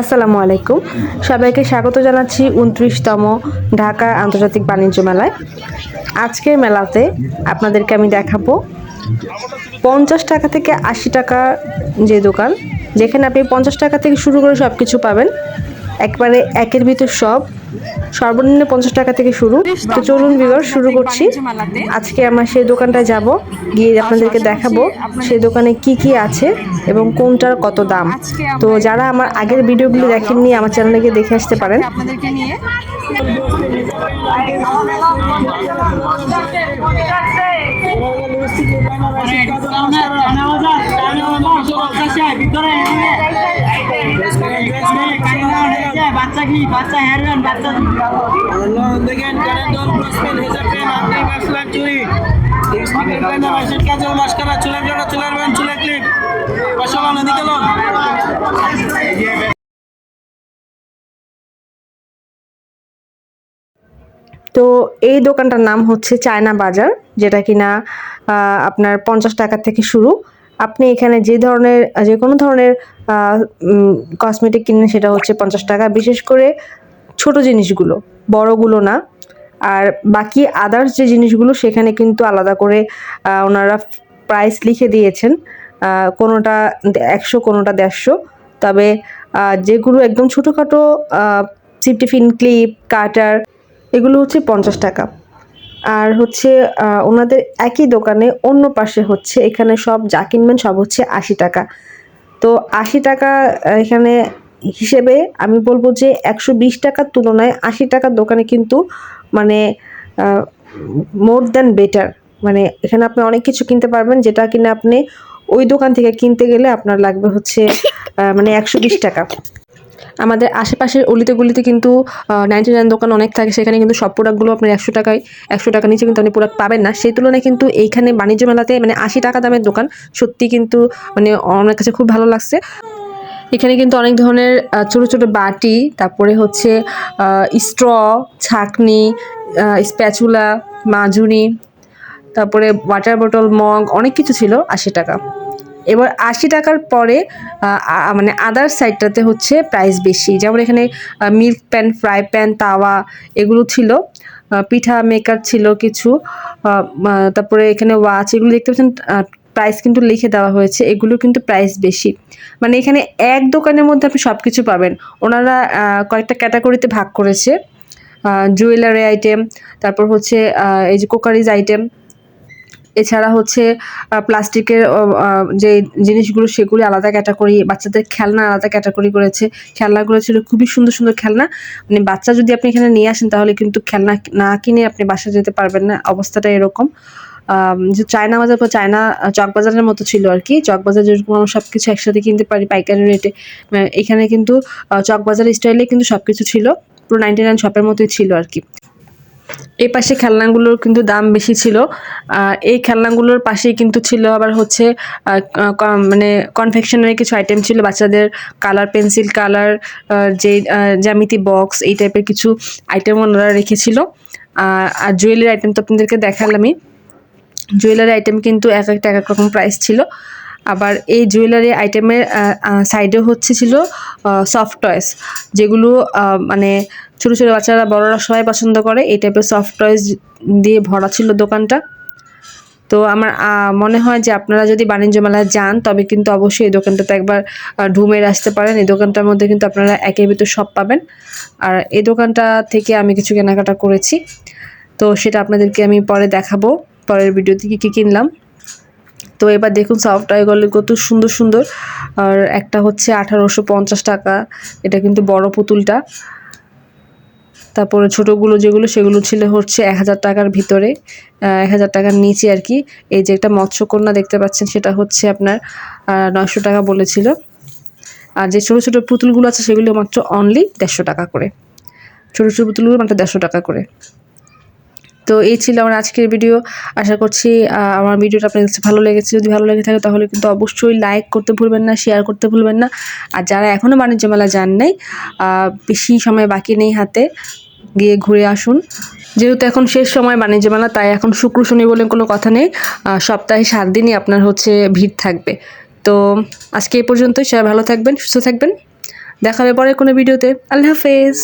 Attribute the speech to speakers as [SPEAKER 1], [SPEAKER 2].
[SPEAKER 1] আসসালামু আলাইকুম। সবাইকে স্বাগত জানাচ্ছি উনত্রিশতম ঢাকা আন্তর্জাতিক বাণিজ্য মেলায়। আজকের মেলাতে আপনাদেরকে আমি দেখাবো পঞ্চাশ টাকা থেকে আশি টাকা যে দোকান, যেখানে আপনি পঞ্চাশ টাকা থেকে শুরু করে সব কিছু পাবেন। একবারে একের ভিতর সব। সর্বনিম্ন পঞ্চাশ টাকা থেকে শুরু। তো চলুন বিগর শুরু করছি। আজকে আমরা সেই দোকানটায় যাব। গিয়ে আপনাদেরকে দেখাবো সেই দোকানে কি কি আছে এবং কোনটার কত দাম। তো যারা আমার আগের ভিডিওগুলো দেখেননি, আমার চ্যানেলে গিয়ে দেখে আসতে পারেন।
[SPEAKER 2] বাচ্চা কি? বাচ্চা হেরবেন বাচ্চা দেখেন দল আপনি মাসলার চুরি। স্পিকের পেন মাসের কাজল মাস্কারা চুলের জন্য চুলের বেন চুলের ক্লিপ। পয়সা নদী
[SPEAKER 1] তো এই দোকানটার নাম হচ্ছে চায়না বাজার যেটা কিনা আপনার পঞ্চাশ টাকা থেকে শুরু। আপনি এখানে যে ধরনের, যে কোনো ধরনের কসমেটিক কিনেন সেটা হচ্ছে পঞ্চাশ টাকা। বিশেষ করে ছোট জিনিসগুলো, বড়গুলো না। আর বাকি আদার্স যে জিনিসগুলো, সেখানে কিন্তু আলাদা করে ওনারা প্রাইস লিখে দিয়েছেন। কোনোটা একশো, কোনোটা দেড়শো। তবে যেগুলো একদম ছোটোখাটো সিপটিফিন ক্লিপ কাটার এগুলো হচ্ছে পঞ্চাশ টাকা। আর হচ্ছে ওনাদের একই দোকানে অন্য পাশে হচ্ছে, এখানে সব যা কিনবেন সব হচ্ছে আশি টাকা। তো আশি টাকা এখানে হিসেবে আমি বলব যে একশো বিশ টাকার তুলনায় আশি টাকার দোকানে কিন্তু মানে মোর দ্যান বেটার। মানে এখানে আপনি অনেক কিছু কিনতে পারবেন যেটা কিনা আপনি ওই দোকান থেকে কিনতে গেলে আপনার লাগবে হচ্ছে মানে একশো বিশ টাকা। আমাদের আশেপাশের অলিতে গলিতে কিন্তু নাইনটি নাইন দোকান অনেক থাকে, সেখানে কিন্তু সব প্রোডাক্টগুলো আপনি একশো টাকায়, একশো টাকা নিচে কিন্তু আপনি প্রোডাক্ট পাবেন না। সেই তুলনায় কিন্তু এইখানে বাণিজ্য মেলাতে মানে আশি টাকা দামের দোকান, সত্যি কিন্তু মানে আমার কাছে খুব ভালো লাগছে। এখানে কিন্তু অনেক ধরনের ছোট ছোট বাটি, তারপরে হচ্ছে স্ট্র ছাকনি স্প্যাচুলা মাজুনি, তারপরে ওয়াটার বোটল মগ অনেক কিছু ছিল আশি টাকা। এবার আশি টাকার পরে মানে আদার সাইডটাতে হচ্ছে প্রাইস বেশি। যেমন এখানে মিল্ক প্যান ফ্রাই প্যান তাওয়া এগুলো ছিল। পিঠা মেকার ছিল কিছু। তারপরে এখানে ওয়াচ এগুলো দেখতে পাচ্ছেন প্রাইস কিন্তু লিখে দেওয়া হয়েছে। এগুলো কিন্তু প্রাইস বেশি। মানে এখানে এক দোকানের মধ্যে আপনি সব কিছু পাবেন। ওনারা কয়েকটা ক্যাটাগরিতে ভাগ করেছে। জুয়েলারি আইটেম তারপর হচ্ছে এই যে কোকারিজ আইটেম এছাড়া হচ্ছে প্লাস্টিকের যে জিনিসগুলো সেগুলি আলাদা ক্যাটাগরি বাচ্চাদের খেলনা আলাদা ক্যাটাগরি করেছে। খেলনাগুলো ছিল খুবই সুন্দর সুন্দর খেলনা। মানে বাচ্চা যদি আপনি এখানে নিয়ে আসেন তাহলে কিন্তু খেলনা না কিনে আপনি বাসা যেতে পারবেন না। অবস্থাটা এরকম। যে চায়না বাজার বা চায়না আহ, চক বাজারের মতো ছিল আর কি। চক বাজার যেরকম আমরা সব কিছু একসাথে কিনতে পারি পাইকারি রেটে এখানে কিন্তু আহ, চক বাজার স্টাইলে কিন্তু সব কিছু ছিল। পুরো নাইনটি নাইন শপের মতোই ছিল আর কি। এই পাশে খেলনাগুলোর কিন্তু দাম বেশি ছিল। এই খেলনাগুলোর পাশেই কিন্তু ছিল আবার হচ্ছে মানে কনফেকশনারি কিছু আইটেম ছিল। বাচ্চাদের কালার পেন্সিল কালার যে জ্যামিতি বক্স এই টাইপের কিছু আইটেম ওনারা রেখেছিল। আর জুয়েলারি আইটেম তো আপনাদেরকে দেখালামই। জুয়েলারি আইটেম কিন্তু এক একটা এক এক রকম প্রাইস ছিল। আবার এই জুয়েলারি আইটেমের সাইডেও হচ্ছে ছিল সফট টয়েস যেগুলো মানে ছোটো ছোটো বাচ্চারা, বড়রা সবাই পছন্দ করে। এই টাইপের সফট টয়েস দিয়ে ভরা ছিল দোকানটা। তো আমার মনে হয় যে আপনারা যদি বাণিজ্য মেলায় যান, তবে কিন্তু অবশ্যই এই দোকানটাতে একবার ঢুমের আসতে পারেন। এই দোকানটার মধ্যে কিন্তু আপনারা একের ভিতর সব পাবেন। আর এই দোকানটা থেকে আমি কিছু কেনাকাটা করেছি। তো সেটা আপনাদেরকে আমি পরে দেখাবো। পরের ভিডিওতে কী কী কিনলাম। তো এবার দেখুন সফট টয়গুলো কত সুন্দর সুন্দর। আর একটা হচ্ছে আঠারোশো পঞ্চাশ টাকা। এটা কিন্তু বড় পুতুলটা। তারপরে ছোটোগুলো যেগুলো, সেগুলো ছিল হচ্ছে এক হাজার টাকার ভিতরে। এক হাজার টাকার নিচে আর কি। এই যে একটা মৎস্যকন্যা দেখতে পাচ্ছেন, সেটা হচ্ছে আপনার নয়শো টাকা বলেছিল। আর যে ছোটো ছোটো পুতুলগুলো আছে, সেগুলো মাত্র অনলি দেড়শো টাকা করে। ছোটো ছোটো পুতুলগুলো মাত্র দেড়শো টাকা করে। তো এই ছিল আমার আজকের ভিডিও আশা করছি আমার ভিডিওটা আপনার কাছে ভালো লেগেছে। যদি ভালো লেগে থাকে তাহলে কিন্তু অবশ্যই লাইক করতে ভুলবেন না শেয়ার করতে ভুলবেন না। আর যারা এখনও বাণিজ্য মেলা যান নাই বেশি সময় বাকি নেই হাতে, গিয়ে ঘুরে আসুন। যেহেতু এখন শেষ সময় বাণিজ্য মেলা, তাই এখন শুক্র, শনি বলে কোনো কথা নেই। সপ্তাহে সাত দিনই আপনার হচ্ছে ভিড় থাকবে। তো আজকে এই পর্যন্তই। সবাই ভালো থাকবেন, সুস্থ থাকবেন। দেখা হবে পরে কোনো ভিডিওতে আল্লাহ হাফেজ।